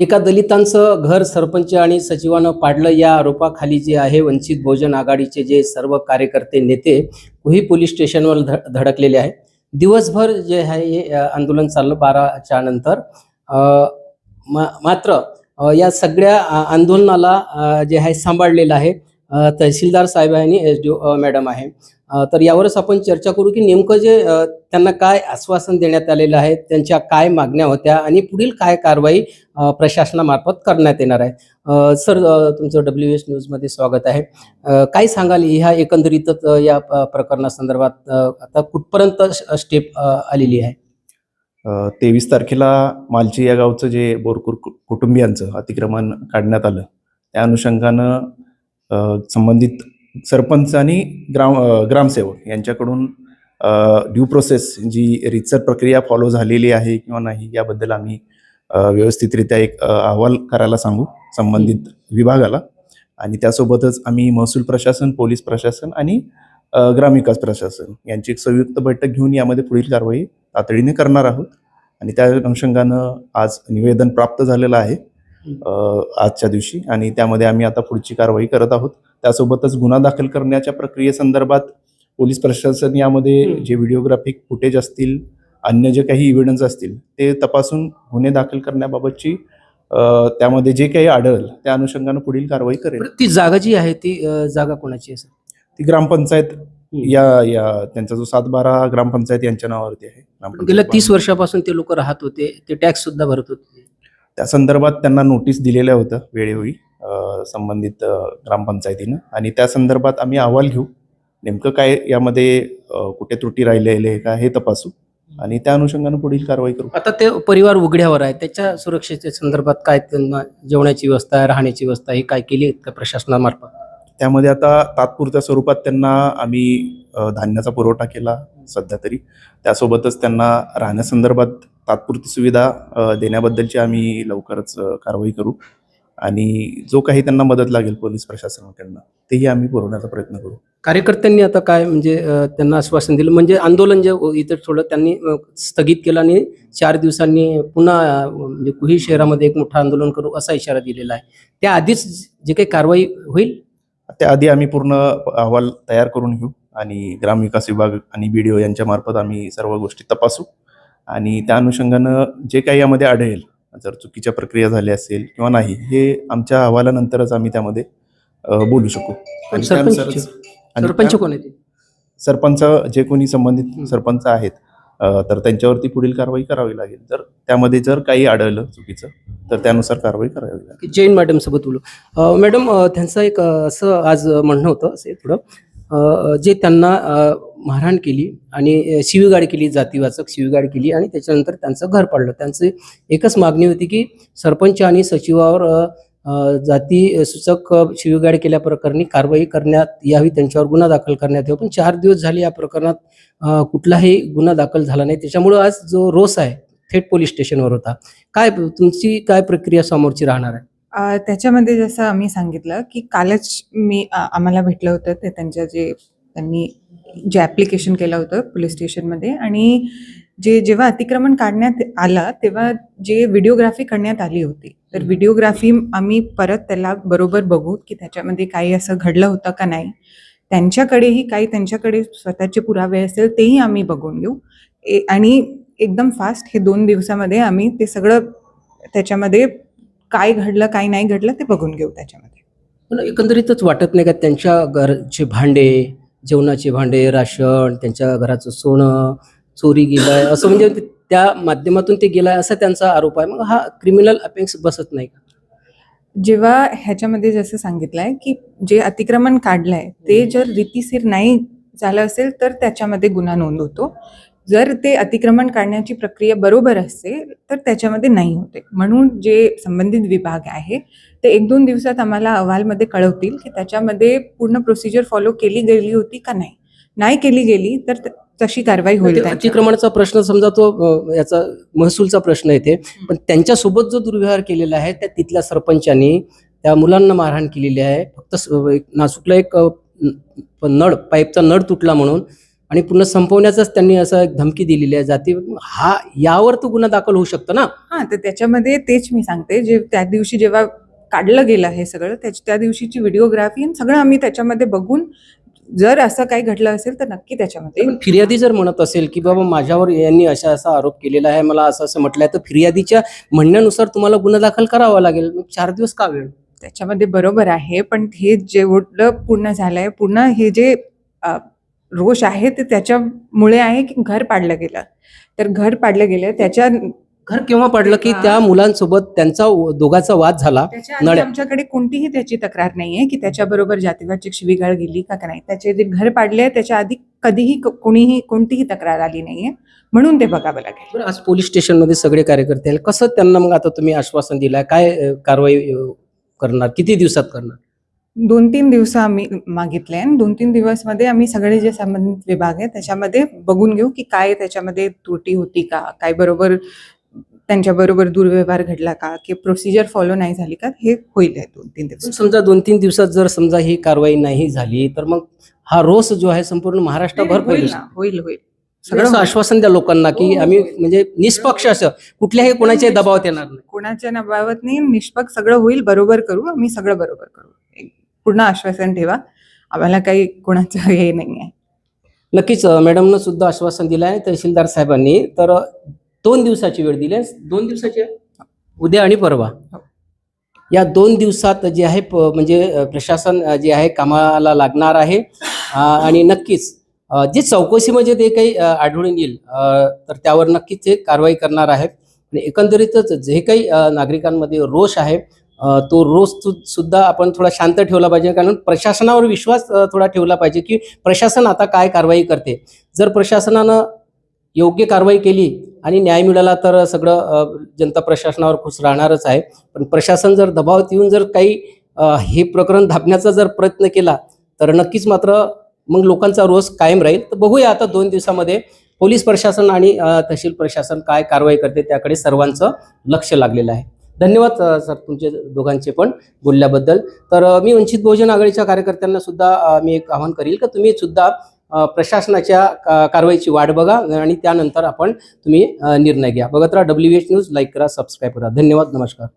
एका दलितांचं घर सरपंच आणि सचिवानं पाडलं या आरोपाखाली जे आहे वंचित बहुजन आघाडीचे जे सर्व कार्यकर्ते नेते कुही पोलीस स्टेशनवर ध धडकलेले आहे दिवसभर जे आहे हे आंदोलन चाललं बाराच्या नंतर. मा- मात्र या सगळ्या आंदोलनाला जे आहे सांभाळलेलं आहे तहसीलदार साहेब आणि एस डी मॅडम आहे. तर यावरच आपण चर्चा करू की नेमकं जे त्यांना काय आश्वासन देण्यात आलेलं आहे त्यांच्या काय मागण्या होत्या आणि पुढील काय कारवाई प्रशासनामार्फत करण्यात येणार आहे. सर तुमचं डब्ल्यू एस न्यूजमध्ये स्वागत आहे. काय सांगाल? ह्या एकंदरीतच या प्रकरणासंदर्भात आता कुठपर्यंत स्टेप आलेली आहे? तेवीस तारखेला मालची या गावचं जे बोरकूर कु- कुटुंबियांचं अतिक्रमण काढण्यात आलं त्या अनुषंगानं संबंधित सरपंच आणि ग्राम ग्रामसेवक यांच्याकडून ड्यू प्रोसेस जी रितसर प्रक्रिया फॉलो झालेली आहे किंवा नाही याबद्दल आम्ही व्यवस्थितरित्या एक अहवाल करायला सांगू संबंधित विभागाला. आणि त्यासोबतच आम्ही महसूल प्रशासन पोलीस प्रशासन आणि ग्रामविकास प्रशासन यांची एक संयुक्त बैठक घेऊन यामध्ये पुढील कारवाई तातडीने करणार आहोत. आणि त्या अनुषंगानं आज निवेदन प्राप्त झालेलं आहे. आजच्या दिवशी आणि त्यामध्ये आम्ही आता पुढची कारवाई करत आहोत. त्यासोबतच गुन्हा दाखल करण्याच्या प्रक्रियेसंदर्भात पोलीस प्रशासन यामध्ये. जे व्हिडिओग्राफिक फुटेज असतील अन्य जे काही इव्हिडन्स असतील ते तपासून गुन्हे दाखल करण्याबाबतची त्यामध्ये जे काही आढळलं त्या अनुषंगानं पुढील कारवाई करेल. ती जागा जी आहे ती जागा कोणाची सर? ती ग्रामपंचायत या या त्यांचा जो सात बारा ग्रामपंचायत यांच्या नावावरती आहे. गेल्या तीस वर्षापासून ते लोक राहत होते ते टॅक्स सुद्धा भरत होते. त्या संदर्भात त्यांना नोटीस दिलेल्या होत्या वेळोवेळी संबंधित ग्रामपंचायतीनं. आणि त्या संदर्भात आम्ही अहवाल घेऊ. नेमकं काय यामध्ये कुठे त्रुटी राहिलेले आहे का हे तपासू. आणि त्या अनुषंगानं पुढील कारवाई करू. आता ते परिवार उघड्यावर आहे. त्याच्या सुरक्षेच्या संदर्भात काय त्यांना जेवणाची व्यवस्था राहण्याची व्यवस्था ही काय केली का प्रशासनामार्फत? त्यामध्ये आता तात्पुरत्या स्वरूपात त्यांना आम्ही धान्याचा पुरवठा केला सध्या तरी. त्यासोबतच त्यांना राहण्यासंदर्भात तात्पुरती सुविधा देण्याबद्दलची आम्ही लवकरच कारवाई करू. आणि जो काही त्यांना मदत लागेल पोलीस प्रशासनाकडनं तेही आम्ही पुरवण्याचा प्रयत्न करू. कार्यकर्त्यांनी आता काय म्हणजे त्यांना आश्वासन दिलं? म्हणजे आंदोलन जे इतर थोडं त्यांनी स्थगित केलं आणि चार दिवसांनी पुन्हा म्हणजे कुही शहरामध्ये एक मोठं आंदोलन करू असा इशारा दिलेला आहे. त्या आधीच जे काही कारवाई होईल? त्याआधी आम्ही पूर्ण अहवाल तयार करून घेऊ आणि ग्रामविकास विभाग आणि बी डी ओ यांच्या मार्फत आम्ही सर्व गोष्टी तपासू. आणि त्या अनुषंगानं जे काही यामध्ये आढळेल जर चुकीच्या प्रक्रिया झाल्या असेल किंवा नाही हे आमच्या अहवालानंतरच आम्ही त्यामध्ये बोलू शकू. आणि सरपंच त्यानुसारच- सरपंच कोण जे कोणी संबंधित. सरपंच आहेत तर त्यांच्यावरती पुढील कारवाई करावी लागेल. जर त्यामध्ये जर काही आढळलं चुकीचं तर त्यानुसार कारवाई करावी लागेल. जैन मॅडम सोबत बोलू. मॅडम त्यांचं एक असं आज म्हणणं होतं असे थोडं जे त्यांना मारहाण केली आणि शिवीगाड केली जातीवाचक शिवीगाड केली आणि त्याच्यानंतर त्यांचं घर पडलं. त्यांची एकच मागणी होती की सरपंच आणि सचिवावर जाती सूचक शिवीगाड केल्या प्रकरणी कारवाई करण्यात यावी त्यांच्यावर गुन्हा दाखल करण्यात यावा. पण चार दिवस झाले या प्रकरणात कुठलाही गुन्हा दाखल झाला नाही. त्याच्यामुळं आज जो रोस आहे थेट पोलीस स्टेशनवर होता. काय तुमची काय प्रक्रिया समोरची राहणार आहे? त्याच्यामध्ये जसं आम्ही सांगितलं की कालच मी आम्हाला भेटलं होतं ते त्यांच्या जे त्यांनी जे ॲप्लिकेशन केलं होतं पोलीस स्टेशनमध्ये आणि जे जेव्हा अतिक्रमण काढण्यात आलं तेव्हा जे व्हिडिओग्राफी करण्यात आली होती तर. व्हिडिओग्राफी आम्ही परत त्याला बरोबर बघू की त्याच्यामध्ये काही असं घडलं होतं का नाही. त्यांच्याकडेही काही त्यांच्याकडे स्वतःचे पुरावे असेल तेही आम्ही बघून घेऊ. ए- आणि एकदम फास्ट हे दोन दिवसामध्ये आम्ही ते सगळं त्याच्यामध्ये काय घडलं काय नाही घडलं ते बघून घेऊ त्याच्यामध्ये. पण एकंदरीतच वाटत नाही का त्यांच्या घरचे भांडे जेवणाचे भांडे राशन त्यांच्या घराचं सोनं चोरी गेलाय असं म्हणजे त्या माध्यमातून ते गेलाय असा त्यांचा आरोप आहे. मग हा क्रिमिनल अपेक्स बसत नाही का? जेव्हा ह्याच्यामध्ये जसं सांगितलंय की जे अतिक्रमण काढलंय ते जर रीतीशीर नाही झालं असेल तर त्याच्यामध्ये गुन्हा नोंद होतो. जर ते अतिक्रमण काढण्याची प्रक्रिया बरोबर असेल तर त्याच्यामध्ये नाही होते. म्हणून जे संबंधित विभाग आहे ते एक दोन दिवसात आम्हाला अहवालमध्ये कळवतील की त्याच्यामध्ये पूर्ण प्रोसिजर फॉलो केली गेली होती का नाही. नाही केली गेली तर तशी कारवाई होईल त्यांच्यावर. अतिक्रमणाचा प्रश्न समजा तो याचा महसूलचा प्रश्न येते पण त्यांच्यासोबत जो दुर्व्यवहार केलेला आहे त्या तिथल्या सरपंचांनी त्या मुलांना मारहाण केलेली आहे. फक्त नासूकला एक नळ पाईपचा नळ तुटला म्हणून आणि पूर्ण संपवण्याचाच त्यांनी असं एक धमकी दिलेली आहे जाती. हा यावर तो गुन्हा दाखल होऊ शकतो ना? हा तर त्याच्यामध्ये तेच मी सांगते. जे त्या दिवशी जेव्हा काढलं गेलं हे सगळं त्याच त्या दिवशीची व्हिडिओग्राफी सगळं आम्ही त्याच्यामध्ये बघून जर असं काही घडलं असेल तर नक्की त्याच्यामध्ये फिर्यादी जर म्हणत असेल की बाबा माझ्यावर यांनी असा असा आरोप केलेला आहे मला असं असं म्हटलंय तर फिर्यादीच्या म्हणण्यानुसार तुम्हाला गुन्हा दाखल करावा लागेल. मग चार दिवस का वेळ? त्याच्यामध्ये बरोबर आहे पण हे जेवढं पूर्ण झालंय पूर्ण हे जे रोष आहे ते त्याच्यामुळे आहे की घर पाडलं गेलं. तर घर पाडलं गेलं त्याच्या घर केव्हा पडलं की त्या मुलांसोबत त्यांचा दोघांचा वाद झाला? त्याच्या. आमच्याकडे कोणतीही त्याची तक्रार नाहीये की त्याच्याबरोबर जातीवाचक शिवीगाळ गेली का नाही. त्याचे जे घर पाडले त्याच्या आधी कधीही कोणीही कोणतीही तक्रार आली नाहीये. म्हणून ते बघावं लागेल. बरं, आज पोलीस स्टेशनमध्ये सगळे कार्यकर्ते कसं त्यांना मग आता तुम्ही आश्वासन दिलंय? काय कारवाई करणार? किती दिवसात करणार? दोन तीन दिवस आम्ही मागितले आणि दोन तीन दिवसमध्ये आम्ही सगळे जे संबंधित विभाग आहे त्याच्यामध्ये बघून घेऊ की काय त्याच्यामध्ये त्रुटी होती का? काय बरोबर त्यांच्याबरोबर दुर्व्यवहार घडला का? की प्रोसिजर फॉलो नाही झाली का? हे होईल दोन तीन दिवस. समजा दोन तीन दिवसात जर समजा ही कारवाई नाही झाली तर मग हा रोष जो आहे संपूर्ण महाराष्ट्रभर होईल होईल होईल. सगळं आश्वासन द्या लोकांना की हो, हो, आम्ही. म्हणजे निष्पक्ष असं कुठल्याही कोणाच्याही दबावात येणार नाही. कोणाच्या नबावत नाही निष्पक्ष सगळं होईल बरोबर करू आम्ही सगळं बरोबर करू. पूर्ण आश्वासन ठेवा. आम्हाला काही कोणाचं हे नाही आहे नक्कीच मॅडमनं सुद्धा आश्वासन दिलं आहे तहसीलदार साहेबांनी. तर दोन दिवसाची वेळ दिली आहे. दोन दिवसाची? उद्या आणि परवा? हो. या दोन दिवसात जे आहे म्हणजे प्रशासन जे आहे कामाला लागणार आहे. आणि नक्कीच जे चौकशीमध्ये ते काही आढळून येईल. तर त्यावर नक्कीच ते कारवाई करणार आहे आणि एकंदरीतच जे काही नागरिकांमध्ये रोष आहे तो रोज सुद्धा आपण थोडा शांत ठेवला पाहिजे. कारण प्रशासनावर विश्वास थोडा ठेवला पाहिजे की प्रशासन आता काय कारवाई करते. जर प्रशासनानं योग्य कारवाई केली आणि न्याय मिळाला तर सगळं जनता प्रशासनावर खुश राहणारच आहे. पण प्रशासन जर दबावात येऊन जर काही हे प्रकरण धापण्याचा जर प्रयत्न केला तर नक्कीच मात्र मग लोकांचा रोज कायम राहील. तर बघूया आता दोन दिवसामध्ये पोलीस प्रशासन आणि तहसील प्रशासन काय कारवाई करते त्याकडे सर्वांचं लक्ष लागलेलं आहे. धन्यवाद सर तुमचे दोघांचे पण बोलल्याबद्दल. तर मी वंचित बहुजन आघाडीच्या कार्यकर्त्यांना सुद्धा मी एक आवाहन करील का तुम्ही सुद्धा प्रशासनाच्या का- कारवाईची वाट बघा आणि त्यानंतर आपण तुम्ही निर्णय घ्या. बघत राहा डब्ल्यू एच न्यूज लाईक करा सबस्क्राईब करा. धन्यवाद नमस्कार.